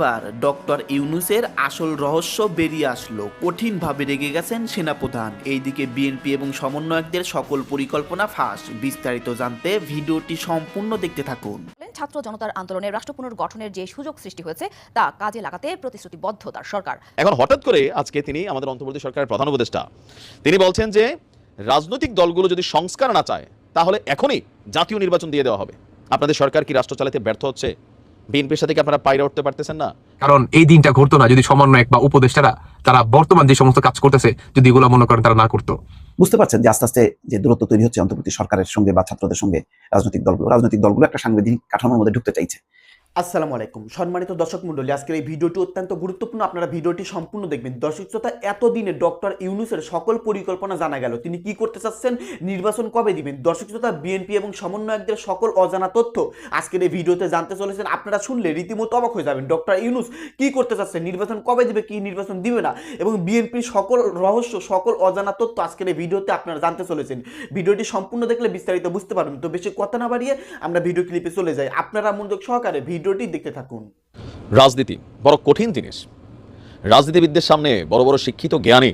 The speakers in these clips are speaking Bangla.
এবার ডক্টর ইউনুসের আসল রহস্য বেরিয়ে আসলো। কঠিনভাবে রেগে গেছেন সেনাপ্রধান। এইদিকে বিএনপি এবং সমন্বয়কদের সকল পরিকল্পনা ফাঁস। বিস্তারিত জানতে ভিডিওটি সম্পূর্ণ দেখতে থাকুন। ছাত্র জনতার আন্দোলনে রাষ্ট্র পুনর্গঠনের যে সুযোগ সৃষ্টি হয়েছে তা কাজে লাগাতে প্রতিশ্রুতিবদ্ধ তার সরকার। এখন হঠাৎ করে আজকে তিনি আমাদের অন্তর্বর্তী সরকারের প্রধান উপদেষ্টা তিনি বলছেন যে রাজনৈতিক দলগুলো যদি সংস্কার না চায় তাহলে এখনই জাতীয় নির্বাচন দিয়ে দেওয়া হবে। আপনাদের সরকার কি রাষ্ট্র চালাতে ব্যর্থ হচ্ছে? বিএনপির সাথে কি আপনারা পায়রা উঠতে পারতেছেন না? কারণ এই দিনটা ঘটতো না যদি সমন্বয়ক বা উপদেষ্টারা তারা বর্তমান যে সমস্ত কাজ করতেছে যদি এগুলো মনে করেন তারা না করতো। বুঝতে পারছেন যে আস্তে আস্তে যে দূরত্ব তৈরি হচ্ছে অন্তর্বর্তী সরকারের সঙ্গে বা ছাত্রদের সঙ্গে রাজনৈতিক দলগুলো রাজনৈতিক দলগুলো একটা সাংবিধানিক কাঠামোর মধ্যে ঢুকতে চাইছে। আসসালামু আলাইকুম। সম্মানিত দর্শক মণ্ডলী, আজকের এই ভিডিওটি অত্যন্ত গুরুত্বপূর্ণ। আপনারা ভিডিওটি সম্পূর্ণ দেখবেন। দর্শক শ্রোতা, এতদিনে ডক্টর ইউনুসের সকল পরিকল্পনা জানা গেল। তিনি কি করতে চাচ্ছেন, নির্বাচন কবে দিবেন? দর্শক শ্রোতা, বিএনপি এবং সমন্বয়কদের সকল অজানা তথ্য আজকের এই ভিডিওতে জানতে চলেছেন। আপনারা শুনলে রীতিমতো অবাক হয়ে যাবেন। ডক্টর ইউনুস কি করতে চাচ্ছেন? নির্বাচন কবে দিবে, কি নির্বাচন দিবে না? এবং বিএনপির সকল রহস্য, সকল অজানা তথ্য আজকের এই ভিডিওতে আপনারা জানতে চলেছেন। ভিডিওটি সম্পূর্ণ দেখলে বিস্তারিত বুঝতে পারবেন। তো বেশি কথা না বাড়িয়ে আমরা ভিডিও ক্লিপে চলে যাই। আপনারা মনোযোগ সহকারে ভিডিওটি দেখতে থাকুন। রাজনীতি, বড় কঠিন জিনিস। রাজনীতিবিদদের সামনে বড় বড় শিক্ষিত জ্ঞানী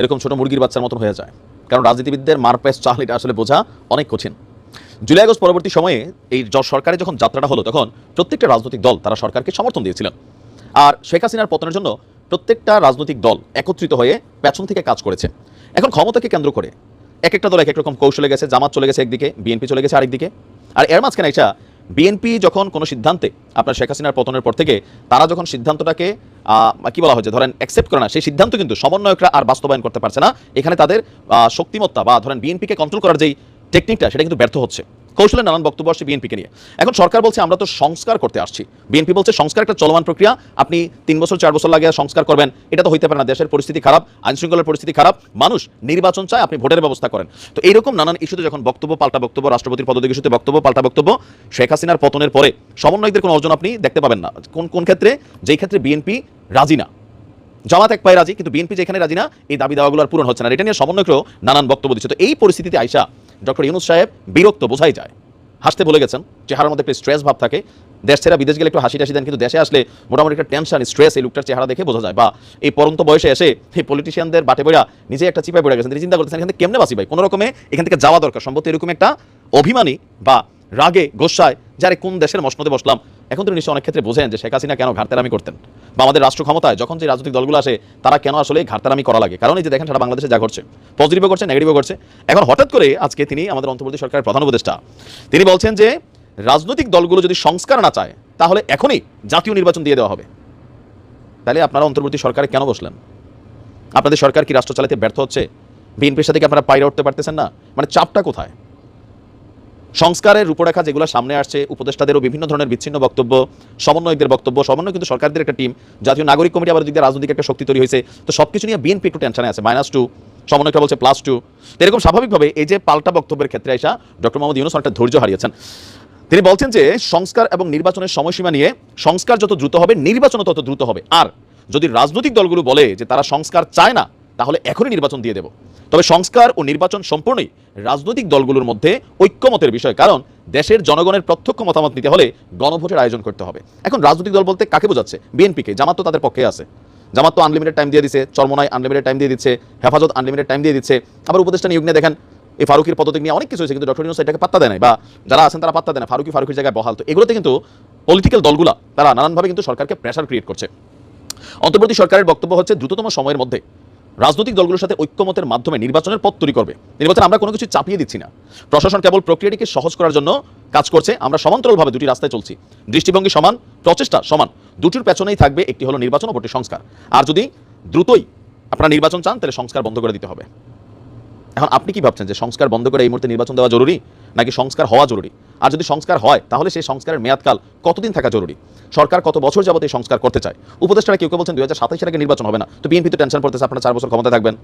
এরকম ছোট মুরগির বাচ্চার মতন হয়ে যায়। কারণ রাজনীতিবিদদের মারপ্যাস চাল আসলে বোঝা অনেক কঠিন। জুলাই আগস্ট পরবর্তী সময়ে এই সরকারের যখন যাত্রাটা হলো, তখন প্রত্যেকটা রাজনৈতিক দল তারা সরকারকে সমর্থন দিয়েছিলেন। আর শেখ হাসিনার পতনের জন্য প্রত্যেকটা রাজনৈতিক দল একত্রিত হয়ে পেছন থেকে কাজ করেছে। এখন ক্ষমতাকে কেন্দ্র করে এক একটা দল এক এক রকম কৌশলে গেছে, জামাত চলে গেছে একদিকে, বিএনপি চলে গেছে আরেকদিকে। আর এর মাঝখানে এটা বিএনপি যখন কোনো সিদ্ধান্তে আপনার শেখ হাসিনার পতনের পর থেকে তারা যখন সিদ্ধান্তটাকে কি বলা হয়েছে, ধরেন অ্যাকসেপ্ট করে না, সেই সিদ্ধান্ত কিন্তু সমন্বয়করা আর বাস্তবায়ন করতে পারছে না। এখানে তাদের শক্তিমত্তা বা ধরেন বিএনপিকে কন্ট্রোল করার যেই টেকনিকটা সেটা কিন্তু ব্যর্থ হচ্ছে। কৌশলের নানান বক্তব্য আসছে বিএনপিকে নিয়ে। এখন সরকার বলছে, আমরা তো সংস্কার করতে আসছি। বিএনপি বলছে, সংস্কার একটা চলমান প্রক্রিয়া। আপনি তিন বছর, চার বছর লাগে সংস্কার করবেন। এটা তো হইতে পারে না। দেশের পরিস্থিতি খারাপ আইন শৃঙ্খলার পরিস্থিতি খারাপ। মানুষ নির্বাচন চায়, আপনি ভোটের ব্যবস্থা করেন। তো এইরকম নানান ইস্যুতে যখন বক্তব্য পাল্টা বক্তব্য, রাষ্ট্রপতির পদত্যাগ ইস্যুতে বক্তব্য পাল্টা বক্তব্য, শেখ হাসিনার পতনের পরে সমন্বয়কদের কোনো অর্জন আপনি দেখতে পাবেন না। কোন কোন ক্ষেত্রে? যেই ক্ষেত্রে বিএনপি রাজি না। জামাত এক পায়ে রাজি, কিন্তু বিএনপি যেখানে রাজি না, এই দাবি দাওয়াগুলো পূরণ হচ্ছে না। এটা নিয়ে সমন্বয়করাও নানান বক্তব্য দিচ্ছে। তো এই পরিস্থিতিতে আইসা ডক্টর ইউনুস সাহেব বিরক্ত, বোঝাই যায়। হাসতে বলে গেছেন, চেহারার মধ্যে একটা স্ট্রেস ভাব থাকে। দেশ ছেড়া বিদেশ গেলে একটু হাসি টাসি দেন, কিন্তু দেশে আসলে মোটামুটি একটা টেনশন স্ট্রেস এই লোকটার চেহারা দেখে বোঝা যায়। বা এই পরন্ত বয়সে এসে এই পলিটিশিয়ানদের বাটে বইয়া নিজে একটা চিপায় পড়ে গেছেন। তিনি চিন্তা করতেছেন, এখান থেকে কেমনে বাঁচি ভাই? কোনো রকমে এখান থেকে যাওয়া দরকার। সম্ভবত এরকম একটা অভিমানী বা রাগে, গোসায়, যারে কোন দেশের মসনদে বসলাম। এখন তিনি নিশ্চয়ই অনেক ক্ষেত্রে বোঝেন যে শেখ হাসিনা কেন ঘাটতারামি করতেন। বা আমাদের রাষ্ট্র ক্ষমতায় যখন যে রাজনৈতিক দলগুলো আসে, তারা কেন আসলে ঘাটতারামি করা লাগে? কারণ এই যে দেখেন সারা বাংলাদেশে যা ঘটছে পজিটিভও করছে নেগেটিভও করছে এখন হঠাৎ করে আজকে তিনি আমাদের অন্তর্বর্তী সরকারের প্রধান উপদেষ্টা, তিনি বলছেন যে রাজনৈতিক দলগুলো যদি সংস্কার না চায়, তাহলে এখনই জাতীয় নির্বাচন দিয়ে দেওয়া হবে। তাহলে আপনারা অন্তর্বর্তী সরকারে কেন বসলেন? আপনাদের সরকার কি রাষ্ট্র চালাতে ব্যর্থ হচ্ছে? বিএনপির সাথে কি আপনারা পাইরে উঠতে পারতেছেন না? মানে চাপটা কোথায়? সংস্কারের রূপরেখা যেগুলো সামনে আসছে, উপদেষ্টাদেরও বিভিন্ন ধরনের বিচ্ছিন্ন বক্তব্য, সমন্বয়কদের বক্তব্য সমন্বয় কিন্তু সরকারদের একটা টিম জাতীয় নাগরিক কমিটি আবার দিক রাজনৈতিক একটা শক্তি তৈরি হয়েছে। তো সব কিছু নিয়ে বিএনপি একটু টেনশনে আছে মাইনাস টু সমন্বয়করা বলছে প্লাস টু এরকম স্বাভাবিকভাবে এই যে পাল্টা বক্তব্যের ক্ষেত্রে আসা ডক্টর মোহাম্মদ ইউনুস অনেকটা ধৈর্য হারিয়েছেন। তিনি বলছেন যে সংস্কার এবং নির্বাচনের সময়সীমা নিয়ে সংস্কার যত দ্রুত হবে, নির্বাচনও তত দ্রুত হবে। আর যদি রাজনৈতিক দলগুলো বলে যে তারা সংস্কার চায় না তাহলে এখনই নির্বাচন দিয়ে দেব। তবে সংস্কার ও নির্বাচন সম্পূর্ণই রাজনৈতিক দলগুলোর মধ্যে ঐক্যমতের বিষয়, কারণ দেশের জনগণের প্রত্যক্ষ মতামত নিতে হলে গণভোটের আয়োজন করতে হবে। এখন রাজনৈতিক দল বলতে কাকে বোঝাচ্ছে? বিএনপিকে। জামাত তো তাদের পক্ষে আছে। জামাত তো আনলিমিটেড টাইম দিয়ে দিচ্ছে চরমনায় আনলিমিটেড টাইম দিয়ে দিচ্ছে, হেফাজত আনলিমিটেড টাইম দিয়ে দিচ্ছে। আবার উপদেষ্টা নিয়োগ নিয়ে দেখেন, এই ফারুকির পদত্যাগ নিয়ে অনেক কিছু হয়েছে, কিন্তু ডক্টর ইউনুস এটাকে পাত্তা দেয় নাই বা যারা আছেন তারা পাত্তা দেয় না। ফারুকি ফারুকির জায়গায় বহাল তো। এগুলোতে কিন্তু পলিটিক্যাল দলগুলা, তারা নানানভাবে কিন্তু সরকারকে প্রেশার ক্রিয়েট করছে। অন্তর্বর্তী সরকারের বক্তব্য হচ্ছে, দ্রুততম সময়ের মধ্যে রাজনৈতিক দলগুলোর সাথে ঐক্যমতের মাধ্যমে নির্বাচনের পথ তৈরি করবে। নির্বাচন আমরা কোনো কিছু চাপিয়ে দিচ্ছি না। প্রশাসন কেবল প্রক্রিয়াটিকে সহজ করার জন্য কাজ করছে। আমরা সমান্তরালভাবে দুটি রাস্তায় চলছি। দৃষ্টিভঙ্গি সমান, প্রচেষ্টা সমান। দুটির পেছনেই থাকবে একটি হলো নির্বাচন ও সংস্কার। আর যদি দ্রুতই আপনারা নির্বাচন চান, তাহলে সংস্কার বন্ধ করে দিতে হবে। এখন আপনি কি ভাবছেন যে সংস্কার বন্ধ করে এই মুহূর্তে নির্বাচন দেওয়া জরুরি? নাকি সংস্কার হওয়া জরুরি? আর যদি সংস্কার হয়, তাহলে সেই সংস্কারের মেয়াদকাল কতদিন থাকা জরুরি? সরকার কত বছর যাবত এই সংস্কার করতে চায়? উপদেষ্টারা কেউ কেউ বলছেন দুই হাজার আগে নির্বাচন হবে না। তো বিএনপি তো টেনশন পড়তেছে, আপনারা চার বছর ক্ষমতা থাকবেন।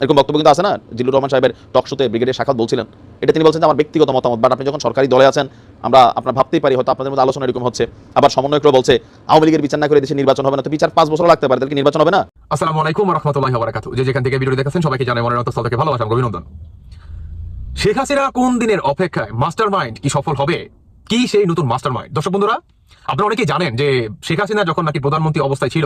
এরকম বক্তব্য কিন্তু আছে না? জিল্লুর রহমান সাহেবের টকশোতে ব্রিগেডের শাখাত বলছিলেন। এটা তিনি বলছেন আমার ব্যক্তিগত মতামত বাট আপনি যখন সরকারি দলে আছেন, আমরা, আপনার ভাবতেই পারি, হয়তো আপনাদের মধ্যে আলোচনা এরকম হচ্ছে। আবার সমন্বয়করা বলছে, আওয়ামী লীগের বিচার না করে দেশে নির্বাচন হবে না, তো বিচার পাঁচ বছর লাগতে পারে, তাহলে নির্বাচন হবে না? আসসালামু আলাইকুম রহমতুল্লাহি যে যেখান থেকে ভিডিও দেখাচ্ছেন সবাইকে জানাই মনের অন্তঃস্থল থেকে ভালোবাসা অভিনন্দন। শেখ হাসিনা কোন দিনের অপেক্ষায় মাস্টার মাইন্ড কি সফল হবে? কি সেই নতুন মাস্টার মাইন্ড দর্শক বন্ধুরা, আপনারা অনেকেই জানেন যে শেখ হাসিনা যখন নাকি প্রধানমন্ত্রী অবস্থায় ছিল,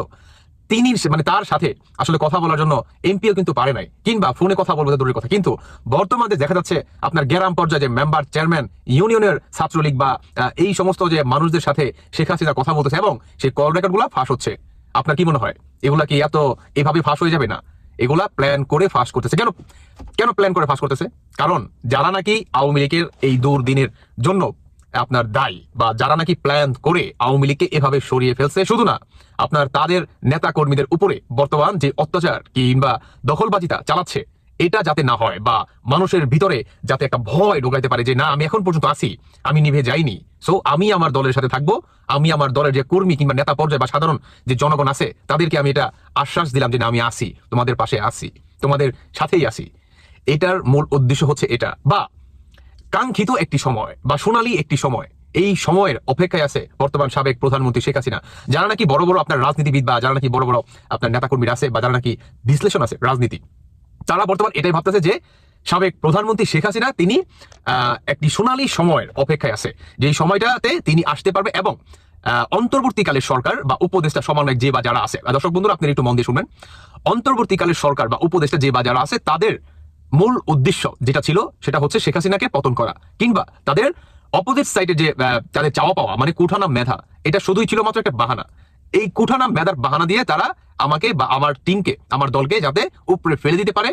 তিনি মানে তার সাথে আসলে কথা বলার জন্য এমপিও কিন্তু পারে নাই, কিংবা ফোনে কথা বলব দূরের কথা। কিন্তু বর্তমানে দেখা যাচ্ছে আপনার গ্রাম পর্যায়ে যে মেম্বার, চেয়ারম্যান, ইউনিয়নের ছাত্রলীগ বা এই সমস্ত যে মানুষদের সাথে শেখ হাসিনা কথা বলতেছে এবং সেই কল রেকর্ডগুলা ফাঁস হচ্ছে। আপনার কি মনে হয়? এগুলা কি এত এভাবে ফাঁস হয়ে যাবে না? এগুলা প্ল্যান করে ফাঁস করতেছে। কেন? কেন প্ল্যান করে ফাঁস করতেছে? কারণ যারা নাকি আওয়ামী লীগের এই দুর্দিনের জন্য আপনার দায়ী বা যারা নাকি প্ল্যান করে আওয়ামী লীগকে এভাবে সরিয়ে ফেলছে, শুধু না, আপনার তাদের নেতা কর্মীদের উপরে বর্তমান যে অত্যাচার কিংবা দখলবাজিটা চালাচ্ছে এটা যাতে না হয় বা মানুষের ভিতরে যাতে একটা ভয় ঢোকাইতে পারে যে, না, আমি এখন পর্যন্ত আছি, আমি নিভে যাইনি। সো আমি আমার দলের সাথে থাকব, আমি আমার দলের যে কর্মী কিংবা নেতা পর্যায়ে বা সাধারণ যে জনগণ আছে, তাদেরকে আমি এটা আশ্বাস দিলাম যে, না, আমি আসি তোমাদের পাশে আসি তোমাদের সাথেই আসি এটার মূল উদ্দেশ্য হচ্ছে এটা। বা, কাঙ্ক্ষিত একটি সময় বা সোনালী একটি সময়, এই সময়ের অপেক্ষায় আছে বর্তমান সাবেক প্রধানমন্ত্রী শেখ হাসিনা, যারা নাকি বড় বড় আপনার রাজনীতিবিদ বা যারা নাকি বড় বড় আপনার নেতাকর্মীরা আছে বা যারা নাকি বিশ্লেষণ আছে রাজনীতি। তারা বর্তমান এটাই ভাবতেছে যে সাবেক প্রধানমন্ত্রী শেখ হাসিনা, তিনি একটি সোনালী সময়ের অপেক্ষায় আছে। যে সময়টাতে তিনি আসতে পারবে এবং অন্তর্বর্তীকালের সরকার বা উপদেষ্টা সমন্বয়ক যে বা যারা আছে, দর্শক বন্ধুরা, আপনি একটু মন দিয়ে শুনবেন। অন্তর্বর্তীকালের সরকার বা উপদেষ্টা যে বা যারা আছে, তাদের মূল উদ্দেশ্য যেটা ছিল, সেটা হচ্ছে শেখ হাসিনাকে পতন করা কিংবা তাদের অপোজিট সাইডে যে তাদের চাওয়া পাওয়া মানে কুঠানা মেধা, এটা শুধুই ছিল মাত্র একটা বাহানা। এই কুঠানা মেধার বাহানা দিয়ে তারা আমাকে বা আমার টিমকে আমার দলকে যাতে উপরে ফেলে দিতে পারে,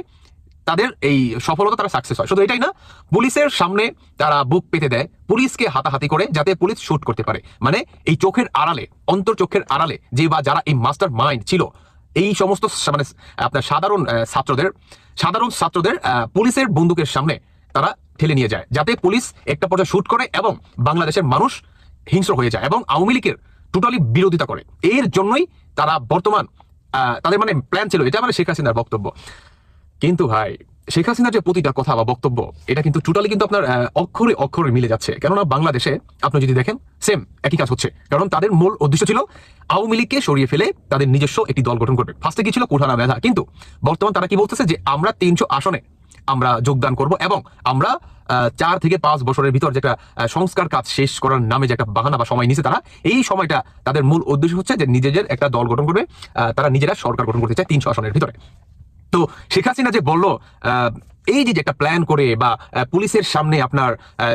তাদের এই সফলতা তারা সাকসেস হয়। শুধু এটাই না, পুলিশের সামনে তারা বুক পেতে দেয়, পুলিশকে হাতাহাতি করে যাতে পুলিশ শুট করতে পারে। মানে এই চোখের আড়ালে, অন্তর চোখের আড়ালে, যে বা যারা এই মাস্টার মাইন্ড ছিল, এই সমস্ত মানে আপনার সাধারণ ছাত্রদের সাধারণ ছাত্রদের পুলিশের বন্দুকের সামনে তারা ঠেলে নিয়ে যায়। যাতে পুলিশ একটা পর্যায়ে শুট করে এবং বাংলাদেশের মানুষ হিংস্র হয়ে যায় এবং আওয়ামী লীগের টোটালি বিরোধিতা করে। এর জন্যই তারা বর্তমান তাদের মানে প্ল্যান ছিল, এটা মানে শেখ হাসিনার বক্তব্য। কিন্তু ভাই, শেখ হাসিনার যে প্রতিটা কথা বা বক্তব্য, এটা কিন্তু টোটালি কিন্তু আপনার অক্ষরে অক্ষরে মিলে যাচ্ছে। কেননা বাংলাদেশে, আপনি যদি দেখেন সেম একই কাজ হচ্ছে। কারণ তাদের মূল উদ্দেশ্য ছিল, আওয়ামী লীগকে সরিয়ে ফেলে তাদের নিজস্ব একটি দল গঠন করবে। ফার্স্টে কি ছিল? কোঠানা মেধা। কিন্তু বর্তমান তারা কি বলতেছে? যে আমরা তিনশো আসনে আমরা যোগদান করব এবং আমরা চার থেকে পাঁচ বছরের ভিতর যেটা সংস্কার কাজ শেষ করার নামে যে একটা বাহানা বা সময় নিছে তারা, এই সময়টা তাদের মূল উদ্দেশ্য হচ্ছে যে নিজেদের একটা দল গঠন করবে তারা নিজেরা সরকার গঠন করতে চায় তিনশো আসনের ভিতরে। তো শেখ হাসিনা যে বলল এই যে একটা প্ল্যান করে বা পুলিশের সামনে আপনার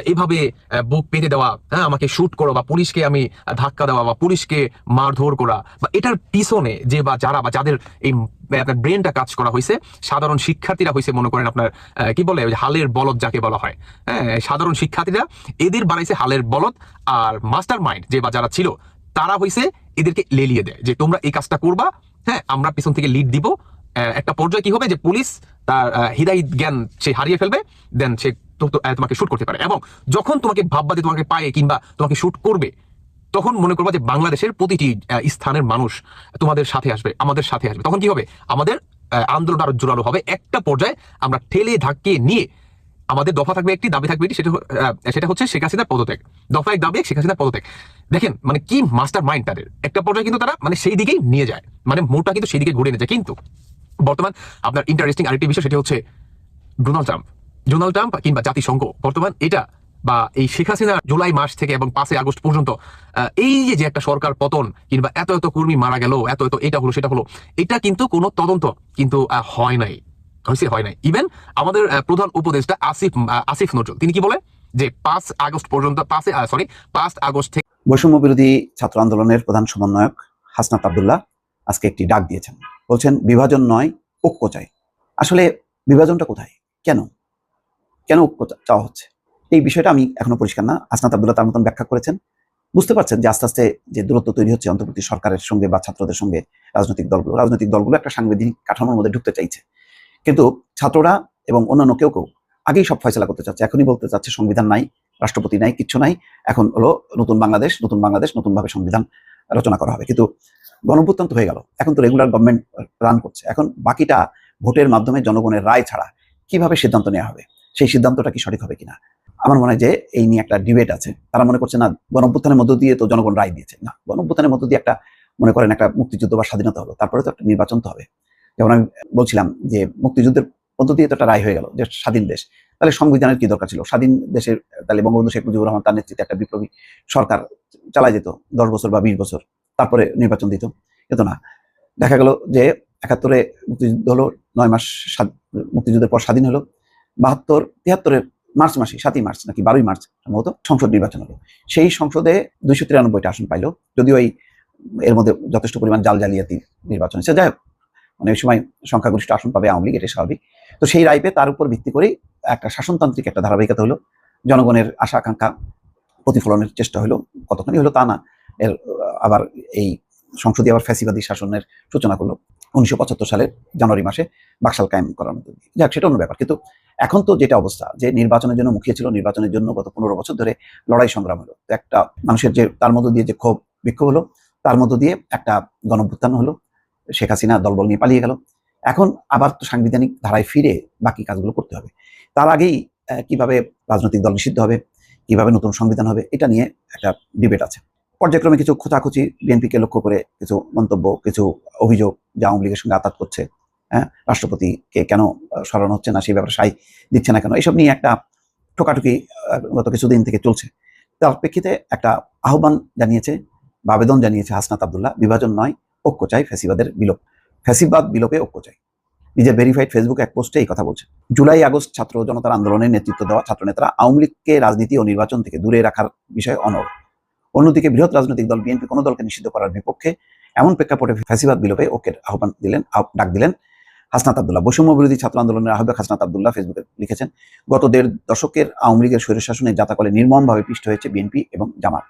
এভাবে বুক পেতে দেওয়া হ্যাঁ আমাকে শুট করো বা পুলিশকে আমি ধাক্কা দেওয়া বা পুলিশকে মারধর করা বা এটার পিছনে যে বা যারা বা যাদের এই, আপনার ব্রেনটা কাজ করা হয়েছে সাধারণ শিক্ষার্থীরা হয়েছে মনে করেন আপনার কি বলে হালের বলদ যাকে বলা হয় হ্যাঁ সাধারণ শিক্ষার্থীরা এদের বাড়াইছে হালের বলদ আর মাস্টার মাইন্ড যে বা যারা ছিল, তারা হয়েছে এদেরকে লেলিয়ে দেয় যে তোমরা এই কাজটা করবা হ্যাঁ আমরা পিছন থেকে লিড দিব একটা পর্যায়ে কি হবে যে পুলিশ তার আহ, হৃদয় জ্ঞান সে হারিয়ে ফেলবে দেন সে তোমাকে শুট করতে পারে। এবং যখন তোমাকে ভাববা যে তোমাকে পায়ে কিংবা তোমাকে শুট করবে তখন মনে করবা যে বাংলাদেশের প্রতিটি স্থানের মানুষ তোমাদের সাথে আসবে আমাদের সাথে আসবে। তখন কি হবে? আমাদের আন্দোলন আরও জোরালো হবে। একটা পর্যায়ে আমরা ঠেলে ধাক্কিয়ে নিয়ে আমাদের দফা থাকবে একটি দাবি থাকবে একটি সেটা সেটা হচ্ছে শেখ হাসিনার পদত্যাগ। দফা এক দাবি শেখ হাসিনার পদত্যাগ। দেখেন মানে কি মাস্টার মাইন্ড তাদের। একটা পর্যায়ে কিন্তু তারা মানে সেই দিকেই নিয়ে যায়। মানে মোটা কিন্তু সেই দিকে ঘুরে নিয়ে যায়। কিন্তু বর্তমান আপনার ইন্টারেস্টিং আরেকটি বিষয়, সেটি হচ্ছে ডোনাল্ড ট্রাম্প। ডোনাল্ড ট্রাম্প কিংবা জাতিসংঘ, বর্তমান এটা বা এই শেখ হাসিনা জুলাই মাস থেকে এবং পাঁচই আগস্ট পর্যন্ত এই যে যে একটা সরকার পতন কিংবা এত এত কর্মী মারা গেল, এত এত এটা হলো, সেটা হলো, এটা কিন্তু কোনো তদন্ত কিন্তু হয় নাই। হয়েছে হয় নাই। ইভেন আমাদের প্রধান উপদেষ্টা আসিফ আসিফ নজরুল, তিনি কি বলে? যে পাঁচ আগস্ট পর্যন্ত পাঁচে সরি পাঁচ আগস্ট থেকে বৈষম্য বিরোধী ছাত্র আন্দোলনের প্রধান সমন্বয়ক হাসনাত আবদুল্লাহ আজকে একটি ডাক দিয়েছেন। বলছেন, বিভাজন নয়, ঐক্য চাই। আসলে বিভাজনটা কোথায়? কেন? কেন ঐক্য চাওয়া হচ্ছে? এই বিষয়টা আমি এখনও পরিষ্কার না। হাসনাত আবদুল্লাহ তার মতন ব্যাখ্যা করেছেন। বুঝতে পারছেন যে আস্তে আস্তে যে দূরত্ব তৈরি হচ্ছে অন্তর্বর্তী সরকারের সঙ্গে বা ছাত্রদের সঙ্গে, রাজনৈতিক দলগুলো রাজনৈতিক দলগুলো একটা সাংবিধানিক কাঠামোর মধ্যে ঢুকতে চাইছে। কিন্তু ছাত্ররা এবং অন্যান্য কেউ কেউ আগেই সব ফয়সলা করতে চাচ্ছে। এখনই বলতে চাচ্ছে সংবিধান নাই, রাষ্ট্রপতি নাই, কিচ্ছু নাই। এখন হলো নতুন বাংলাদেশ নতুন বাংলাদেশ, নতুনভাবে সংবিধান রচনা করা হবে। কিন্তু গণভ্যুত্থান তো হয়ে গেল। এখন তো রেগুলার গভর্নমেন্ট রান করছে। এখন বাকিটা ভোটের মাধ্যমে জনগণের রায় ছাড়া কীভাবে সিদ্ধান্ত নেওয়া হবে? সেই সিদ্ধান্তটা কি সঠিক হবে কিনা? আমার মনে হয় যে এই নিয়ে একটা ডিবেট আছে। তারা মনে করছে, না, গণভ্যুত্থানের মধ্য দিয়ে তো জনগণ রায় দিয়েছে। না, গণভ্যুত্থানের মধ্য দিয়ে একটা মনে করেন একটা মুক্তিযুদ্ধ বা স্বাধীনতা হলো। তারপরে তো একটা নির্বাচন তো হবে। যেমন আমি বলছিলাম যে মুক্তিযুদ্ধের মধ্য দিয়ে তো একটা রায় হয়ে গেল যে স্বাধীন দেশ। তাহলে সংবিধানের কি দরকার ছিল? স্বাধীন দেশের, তাহলে বঙ্গবন্ধু শেখ মুজিবুর রহমান তার নেতৃত্বে একটা বিপ্লবী সরকার চালাই যেত দশ বছর বা বিশ বছর। তারপরে নির্বাচন দিত। কিন্তু না, দেখা গেল যে একাত্তরে মুক্তিযুদ্ধ হলো, নয় মাস মুক্তিযুদ্ধের পর স্বাধীন হলো, বাহাত্তর, তিয়াত্তরের মার্চ মাসে, সাতই মার্চ নাকি বারোই মার্চ সম্ভবত সংসদ নির্বাচন হলো। সেই সংসদে দুইশো তিরানব্বইটা আসন পাইলো, যদিও এই এর মধ্যে যথেষ্ট পরিমাণ জাল জালিয়াতি নির্বাচন হয়েছে। যাই হোক মানে ওই সময় সংখ্যাগরিষ্ঠ আসন পাবে আওয়ামী লীগ এটাই স্বাভাবিক। তো সেই রায় পেয়ে তার উপর ভিত্তি করেই একটা শাসনতান্ত্রিক একটা ধারাবাহিকতা হলো, জনগণের আশা আকাঙ্ক্ষা প্রতিফলনের চেষ্টা হলো, কতখানি হলো তা না, এর আবার এই সংসদীয় আবার ফ্যাসিবাদী শাসনের সূচনা করল উনিশশো পঁচাত্তর সালের জানুয়ারি মাসে বাকশাল কায়েম করার দিয়ে। যাক, সেটা অন্য ব্যাপার। কিন্তু এখন তো যেটা অবস্থা, যে নির্বাচনের জন্য মুখিয়ে ছিল, নির্বাচনের জন্য গত পনেরো বছর ধরে লড়াই সংগ্রাম হলো। একটা মানুষের যে, তার মধ্য দিয়ে যে ক্ষোভ, বিক্ষোভ হলো, তার মধ্য দিয়ে একটা গণভ্যুত্থান হলো, শেখ হাসিনা দলবল নিয়ে পালিয়ে গেল। এখন আবার তো সাংবিধানিক ধারায় ফিরে বাকি কাজগুলো করতে হবে। তার আগেই কীভাবে রাজনৈতিক দল নিষিদ্ধ হবে, কীভাবে নতুন সংবিধান হবে, এটা নিয়ে একটা ডিবেট আছে। পর্যায়ক্রমে কিছু খোঁচাখুচি বিএনপিকে লক্ষ্য করে কিছু মন্তব্য কিছু অভিযোগ যে আওয়ামী লীগের সঙ্গে আঘাত করছে হ্যাঁ? রাষ্ট্রপতিকে কেন সরানো হচ্ছে না সেই ব্যাপারে সাই দিচ্ছে না কেন? এসব নিয়ে একটা ঠোকাঠুকি আহ, গত কিছুদিন থেকে চলছে। তার প্রেক্ষিতে একটা আহ্বান জানিয়েছে বা আবেদন জানিয়েছে হাসনাত আবদুল্লাহ বিভাজন নয় ঐক্য চাই ফ্যাসিবাদের বিলোপ ফ্যাসিবাদ বিলোপে ঐক্য চাই। নিজের ভেরিফাইড ফেসবুক এক পোস্টে এই কথা বলছে। জুলাই আগস্ট ছাত্র জনতার আন্দোলনের নেতৃত্ব দেওয়া ছাত্রনেতারা আওয়ামী লীগকে রাজনীতি ও নির্বাচন থেকে দূরে রাখার বিষয়ে অনড়। অন্যদিকে বৃহৎ রাজনৈতিক দল বিএনপি কোনো দলকে নিষিদ্ধ করার বিপক্ষে এমন প্রেক্ষাপটে ফ্যাসিবাদ বিলোপে ঐক্যের আহ্বান দিলেন ডাক দিলেন হাসনাত আবদুল্লাহ। বৈষম্য বিরোধী ছাত্র আন্দোলনের আহ্বায়ক হাসনাত আবদুল্লাহ ফেসবুকে লিখেছেন, গত দেড় দশকের আওয়ামী লীগের স্বৈরশাসনের যাতাকলে নির্মমভাবে পিষ্ট হয়েছে বিএনপি এবং জামাত।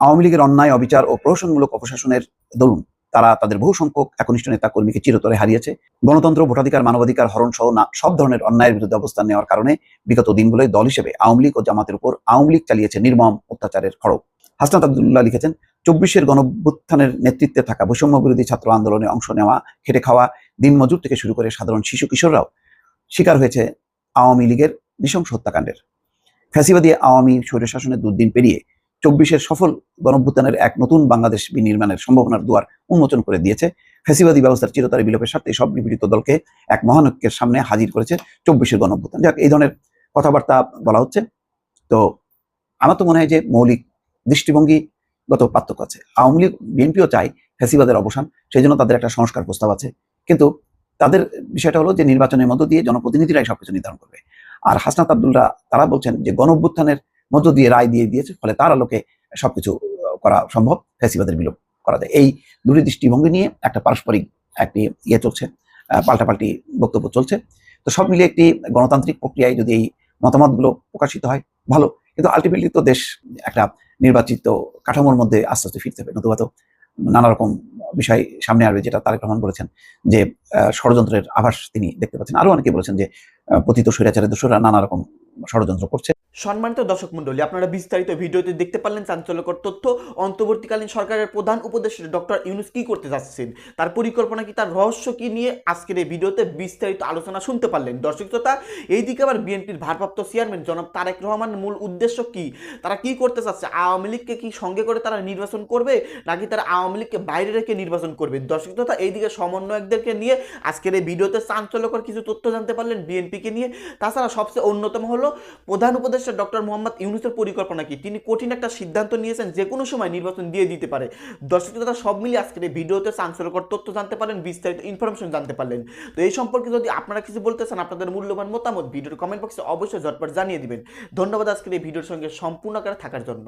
আওয়ামী লীগের অন্যায়, অবিচার ও প্রহসনমূলক অপশাসনের দরুন। তারা তাদের বহু সংখ্যক একনিষ্ঠ নেতা কর্মীকে চিরতরে হারিয়েছে। গণতন্ত্র, ভোটাধিকার, মানবাধিকার হরণ সহ না, সব ধরনের অন্যায়ের বিরুদ্ধে অবস্থান নেওয়ার কারণে বিগত দিনগুলোয় দল হিসেবে আওয়ামী লীগ ও জামাতের উপর আওয়ামী লীগ চালিয়েছে নির্মম অত্যাচারের খড়গ। হাসনাত আবদুল্লাহ লিখেছেন, চব্বিশের গণভ্যুত্থানের নেতৃত্বে থাকা বৈষম্য বিরোধী ছাত্র আন্দোলনে অংশ নেওয়া, খেটে খাওয়া, দিনমজুর থেকে শুরু করে সাধারণ শিশু কিশোররাও শিকার হয়েছে আওয়ামী লীগের নৃশংস হত্যাকাণ্ডের। ফ্যাসিবাদী আওয়ামী স্বৈরশাসনের দুর্দিন পেরিয়ে চব্বিশের সফল গণভ্যুত্থানের এক নতুন বাংলাদেশ বিনির্মাণের সম্ভাবনার দুয়ার উন্মোচন করে দিয়েছে। ফ্যাসিবাদী ব্যবস্থার চিরতরে বিলোপের স্বার্থে সব নিপীড়িত দলকে এক মহানৈক্যের সামনে হাজির করেছে চব্বিশের গণভ্যুত্থান। যাক, এই ধরনের কথাবার্তা বলা হচ্ছে। তো আমার তো মনে হয় যে মৌলিক দৃষ্টিভঙ্গিগত পার্থক্য আছে। আওয়ামী লীগ, বিএনপিও চায় ফ্যাসিবাদের অবসান, সেই জন্য তাদের একটা সংস্কার প্রস্তাব আছে। কিন্তু তাদের বিষয়টা হলো যে, নির্বাচনের মধ্য দিয়ে জনপ্রতিনিধিরাই সবকিছু নির্ধারণ করবে। আর হাসনাত আবদুল্লাহ তারা বলছেন যে গণভ্যুত্থানের মধ্য দিয়ে রায় দিয়ে দিয়েছে, ফলে তার আলোকে সবকিছু করা সম্ভব, ফ্যাসিবাদের বিলোপ করা যায়। এই দুটি দৃষ্টিভঙ্গি নিয়ে একটা পারস্পরিক একটি ইয়ে চলছে পাল্টাপাল্টি বক্তব্য চলছে। তো সব মিলিয়ে একটি গণতান্ত্রিক প্রক্রিয়ায় যদি এই মতামতগুলো প্রকাশিত হয়, ভালো। কিন্তু আলটিমেটলি তো দেশ একটা নির্বাচিত কাঠামোর মধ্যে আস্তে আস্তে ফিরতে হবে। নতুবা তো নানা রকম বিষয় সামনে আসবে যেটা তারেক রহমান বলেছেন যে ষড়যন্ত্রের আভাস তিনি দেখতে পাচ্ছেন। আরও অনেকে বলেছেন যে পতিত স্বৈরাচারের দোষরা নানা রকম ষড়যন্ত্র করছে। সম্মানিত দর্শক মন্ডলী আপনারা বিস্তারিত ভিডিওতে দেখতে পারলেন চাঞ্চল্যকর তথ্য। অন্তর্বর্তীকালীন সরকারের প্রধান উপদেষ্টা ডক্টর ইউনুস কি করতে যাচ্ছেন? তার পরিকল্পনা কি, তার রহস্য কি নিয়ে আজকের এই ভিডিওতে বিস্তারিত আলোচনা শুনতে পারলেন? দর্শক শ্রোতা, এইদিকে আবার বিএনপির ভারপ্রাপ্ত চেয়ারম্যান জনাব তারেক রহমান, মূল উদ্দেশ্য কি? তারা কি করতে চাচ্ছে আওয়ামী লীগকে কি সঙ্গে করে তারা নির্বাচন করবে, নাকি তারা আওয়ামী লীগকে বাইরে রেখে নির্বাচন করবে? দর্শক শ্রোতা, এইদিকে সমন্বয়কদেরকে নিয়ে আজকের এই ভিডিওতে চাঞ্চল্যকর কিছু তথ্য জানতে পারলেন বিএনপিকে নিয়ে। তাছাড়া সবচেয়ে অন্যতম হলো প্রধান উপদেষ্টা ডক্টর মোহাম্মদ ইউনুসের পরিকল্পনা কি? তিনি কঠিন একটা সিদ্ধান্ত নিয়েছেন যে কোনো সময় নির্বাচন দিয়ে দিতে পারে। দর্শক দাদা সব মিলিয়ে আজকের এই ভিডিওতে চাঞ্চল্যকর তথ্য জানতে পারেন বিস্তারিত ইনফরমেশন জানতে পারলেন। তো এই সম্পর্কে যদি আপনারা কিছু বলতে চান, আপনাদের মূল্যবান মতামত ভিডিওর কমেন্ট বক্সে অবশ্যই ঝটপট জানিয়ে দিবেন। ধন্যবাদ আজকের এই ভিডিওর সঙ্গে সম্পূর্ণ করে থাকার জন্য।